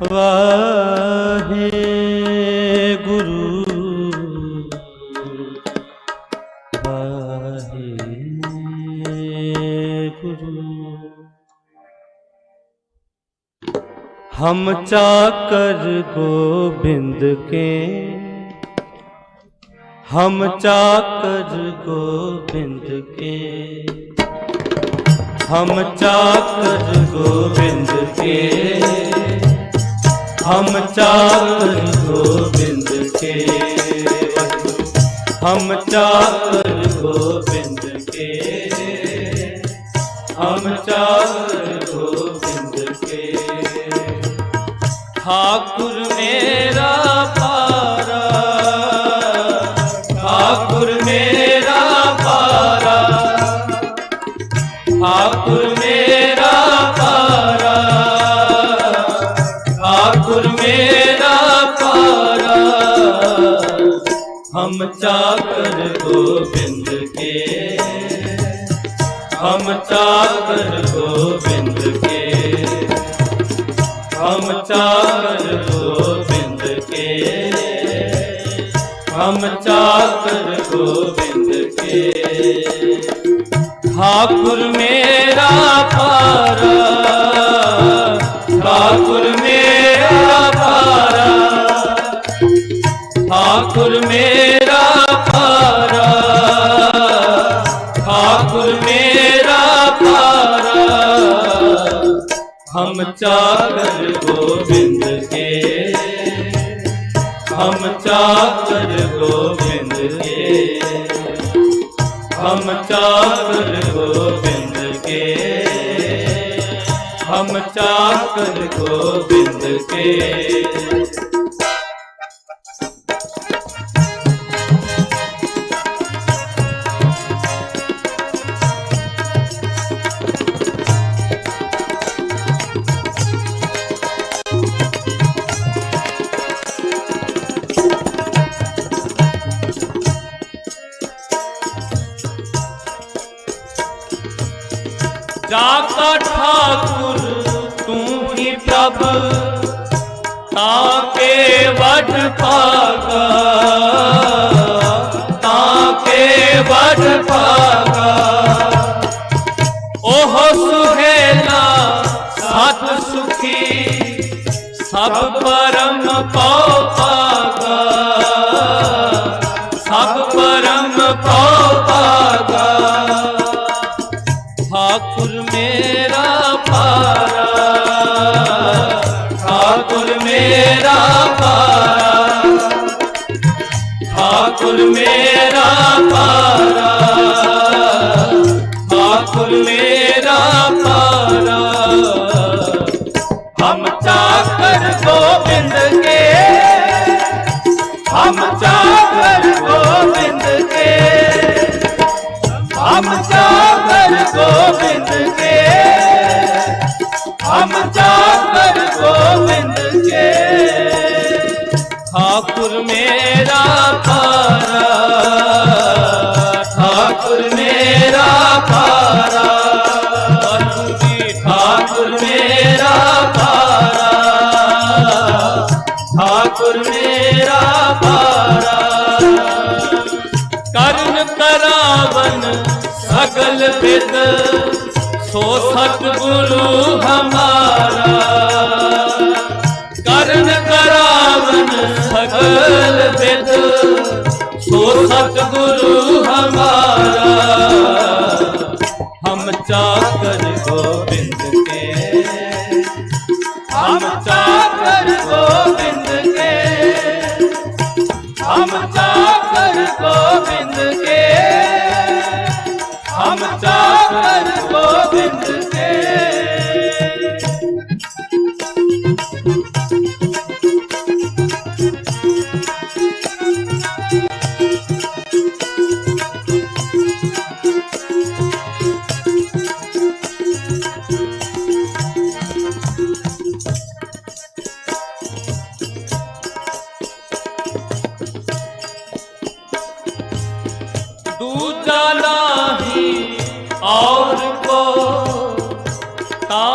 ਵਾਹੇ ਗੁਰੂ ਵਾਹੇ ਗੁਰੂ ਹਮ ਚਾਕਰ ਗੋਬਿੰਦ ਕੇ ਹਮ ਚਾਕਰ ਗੋਬਿੰਦ ਕੇ ਗੋਬਿੰਦ ਕੇ। हम चाकर गोविंद के हम चाकर गोविंद के हम चाकर गोविंद के ठाकुर मेरा हम चाकर गोविंद के हम चाकर गोविंद के हम चाकर गोविंद के हम चाकर गोविंद के ठाकुर मेरा पारा ठाकुर मेरा पारा ठाकुर मेरा हम चाकर गोविंद के हम चाकर गोविंद के हम चाकर गोविंद के हम चाकर गोविंद के ਠਾਕੁਰ, ਤੂੰ ਹੀ ਪ੍ਰਭ। ਤਾਂ ਕੇ ਵਡ ਪਾਗਾ ਤਾਂ ਕੇ ਵਡ ਪਾਗਾ ਉਹ ਸੁਹੇਲਾ ਸਤ ਸੁਖੀ, ਸਭ ਪਰਮ ਪਾ ਮਾਖੁਲ ਮੇਰਾ ਪਾਰਾ ਮਾਖੁਲ ਮੇਰਾ ਪਾਰਾ ਹਮ ਚਾਕਰ ਗੋਬਿੰਦ ਕੇ ਪਾਰਾ। ਕਰਨ ਕਰਾਵਨ ਸਗਲ ਬਿਦ ਸੋ ਸਤ ਗੁਰੂ ਹਮਾਰਾ। ਕਰਨ ਕਰਾਵਨ ਸਗਲ ਬਿਦ ਸੋ ਸਤ ਗੁਰੂ ਹਮਾਰਾ। ਹਮ ਚਾਕਰ ਗੋਬਿੰਦ ਹਰ ਗੋਬਿੰਦ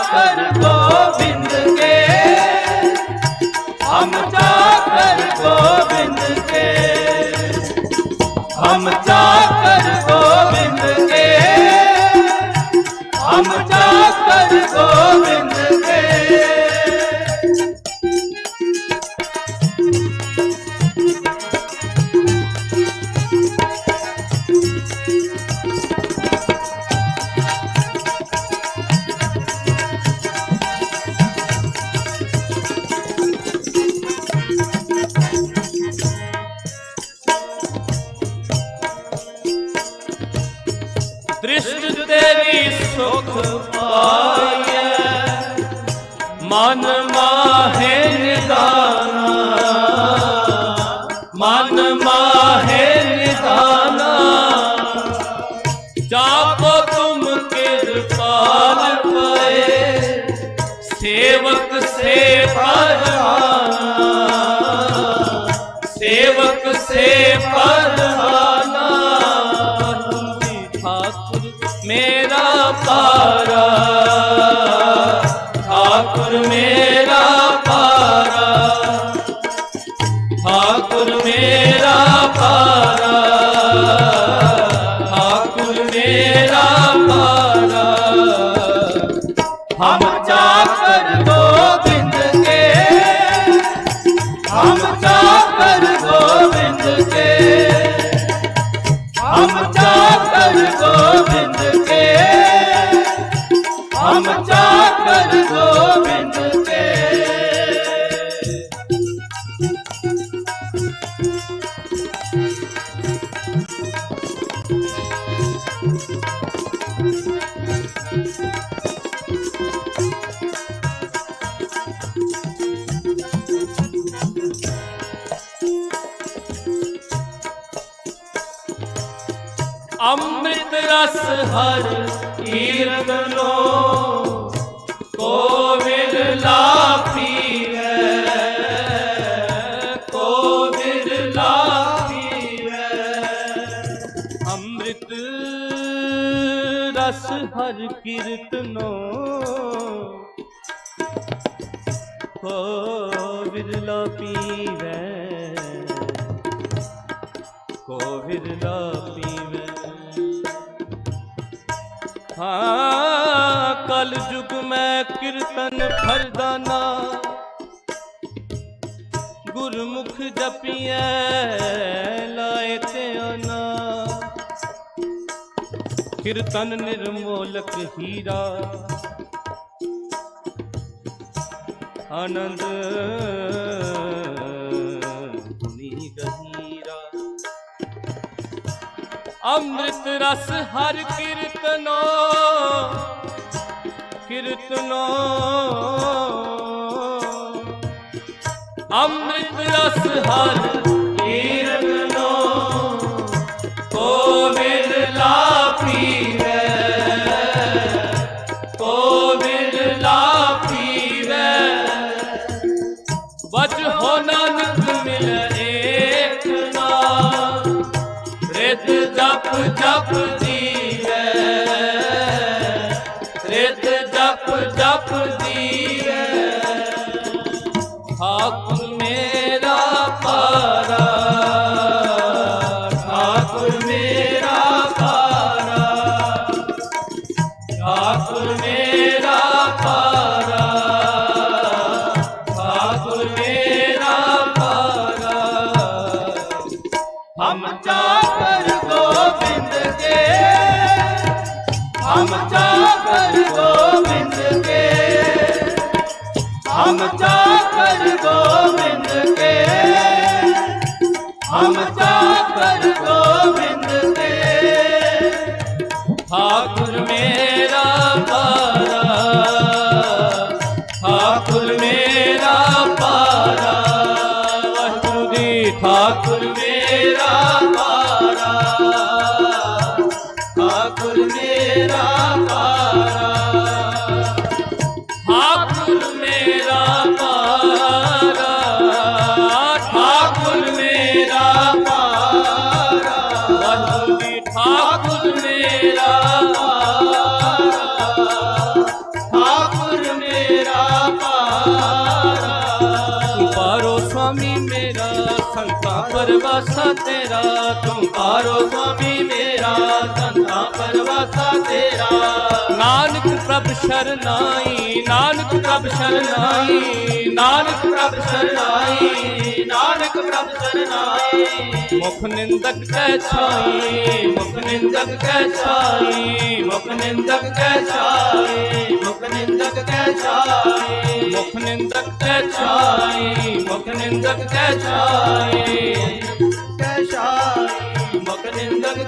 ਚਾਕਰ ਗੋਬਿੰਦ ਕੇ। ਹਮ ਚਾਕਰ ਗੋਬਿੰਦ ਕੇ। ਹਮ ਚਾਕਰ ਗੋਬਿੰਦ ਕੇ। ਹਮ ਚਾਕਰ ਗੋਬਿੰਦ ਕੇ। ਠਾਕੁਰ ਮੇਰਾ ਪਾਰਾ ਠਾਕੁਰ ਮੇਰਾ ਰਸ ਹਰ ਕੀਰਤਨੋ ਕੋ ਵਿਰਲਾ ਪੀਵੈ ਕੋ ਵਿਰਲਾ ਪੀਵੈ ਅੰਮ੍ਰਿਤ ਰਸ ਹਰ ਕੀਰਤਨੋ ਕੋ ਵਿਰਲਾ ਪੀਵੈ ਕੋ ਵਿਰਲਾ ਪੀਵੈ ਹਾਂ ਕਲ ਯੁਗ ਮੈਂ ਕੀਰਤਨ ਫਰਦਾਨਾ ਗੁਰਮੁਖ ਜਪੀਐ ਲਾਏ ਧਿਆਨਾ ਕੀਰਤਨ ਨਿਰਮੋਲਕ ਹੀਰਾ। ਆਨੰਦ ਅੰਮ੍ਰਿਤ ਰਸ ਹਰ ਕੀਰਤਨੋ ਕੀਰਤਨੋ। ਅੰਮ੍ਰਿਤ ਰਸ ਹਰ Yes. ਮੇਰਾ ਪਾਰਾ ਠਾਕੁਰ ਮੇਰਾ ਸੰਤਾਂ ਪਰਵਾਸਾ ਤੇਰਾ ਤੂੰ ਪਾਰੋ ਸੁਆਮੀ ਸੰਤਾਂ ਪਰਵਾਸਾ ਤੇਰਾ ਨਾਨਕ ਪ੍ਰਭ ਸ਼ਰਨਾਈ, ਨਾਨਕ ਪ੍ਰਭ ਸ਼ਰਨਾਈ, ਨਾਨਕ ਪ੍ਰਭ ਸ਼ਰਨਾਈ, ਨਾਨਕ ਪ੍ਰਭ ਸ਼ਰਨਾਈ। ਮੁਖ ਨਿੰਦਕ ਕੈ ਛਾਈ, ਮੁਖ ਨਿੰਦਕ ਕੈ ਛਾਈ, ਮੁਖ ਨਿੰਦਕ ਕੈ ਛਾਈ, ਮੁਖ ਨਿੰਦਕ ਕੈ ਛਾਈ, ਮੁਖ ਨਿੰਦਕ ਕੈ ਛਾਈ, ਮੁਖ ਨਿੰਦਕ ਕੈ ਛਾਈ।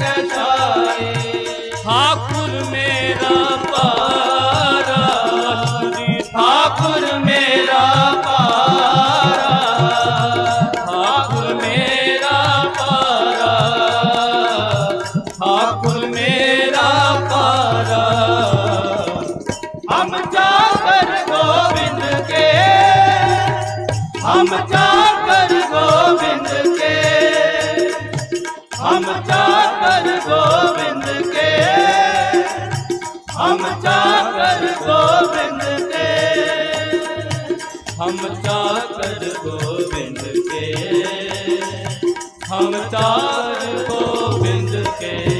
ਨਿੰਦਕ ਕੈ ਛਾਈ ਠਾਕੁਰ ਹਮ ਚਾਕਰ ਕੇ ਹਮ ਚਾਕਰ ਗੋਬਿੰਦ ਕੇ ਹਮ ਕੇ